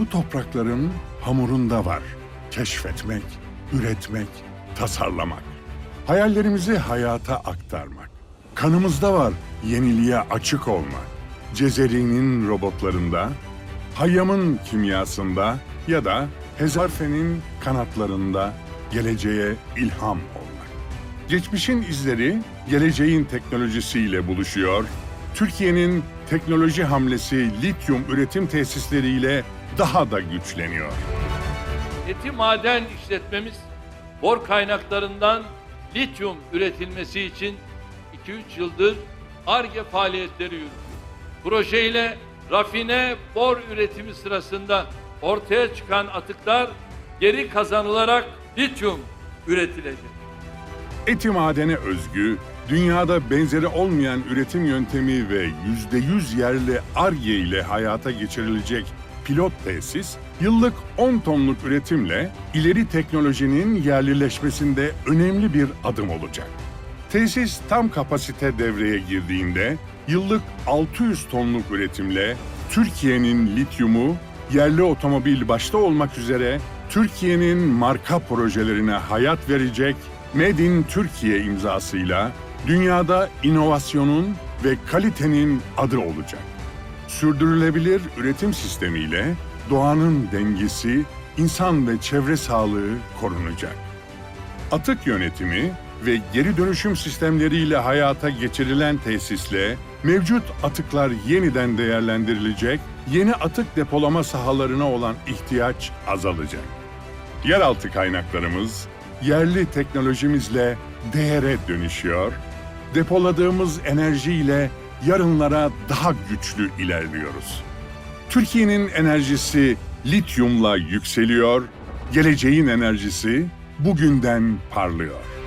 Bu toprakların hamurunda var. Keşfetmek, üretmek, tasarlamak. Hayallerimizi hayata aktarmak. Kanımızda var yeniliğe açık olmak. Cezeri'nin robotlarında, Hayyam'ın kimyasında ya da Hezarfe'nin kanatlarında geleceğe ilham olmak. Geçmişin izleri geleceğin teknolojisiyle buluşuyor. Türkiye'nin teknoloji hamlesi lityum üretim tesisleriyle daha da güçleniyor. Eti maden işletmemiz bor kaynaklarından lityum üretilmesi için 2-3 yıldır ARGE faaliyetleri yürütüyor. Projeyle rafine bor üretimi sırasında ortaya çıkan atıklar geri kazanılarak lityum üretilecek. Eti madene özgü, dünyada benzeri olmayan üretim yöntemi ve %100 yerli ARGE ile hayata geçirilecek pilot tesis, yıllık 10 tonluk üretimle ileri teknolojinin yerlileşmesinde önemli bir adım olacak. Tesis tam kapasite devreye girdiğinde yıllık 600 tonluk üretimle Türkiye'nin lityumu yerli otomobil başta olmak üzere Türkiye'nin marka projelerine hayat verecek Made in Türkiye imzasıyla dünyada inovasyonun ve kalitenin adı olacak. Sürdürülebilir üretim sistemiyle doğanın dengesi, insan ve çevre sağlığı korunacak. Atık yönetimi ve geri dönüşüm sistemleriyle hayata geçirilen tesisle mevcut atıklar yeniden değerlendirilecek, yeni atık depolama sahalarına olan ihtiyaç azalacak. Yeraltı kaynaklarımız yerli teknolojimizle değere dönüşüyor, depoladığımız enerjiyle yarınlara daha güçlü ilerliyoruz. Türkiye'nin enerjisi lityumla yükseliyor, geleceğin enerjisi bugünden parlıyor.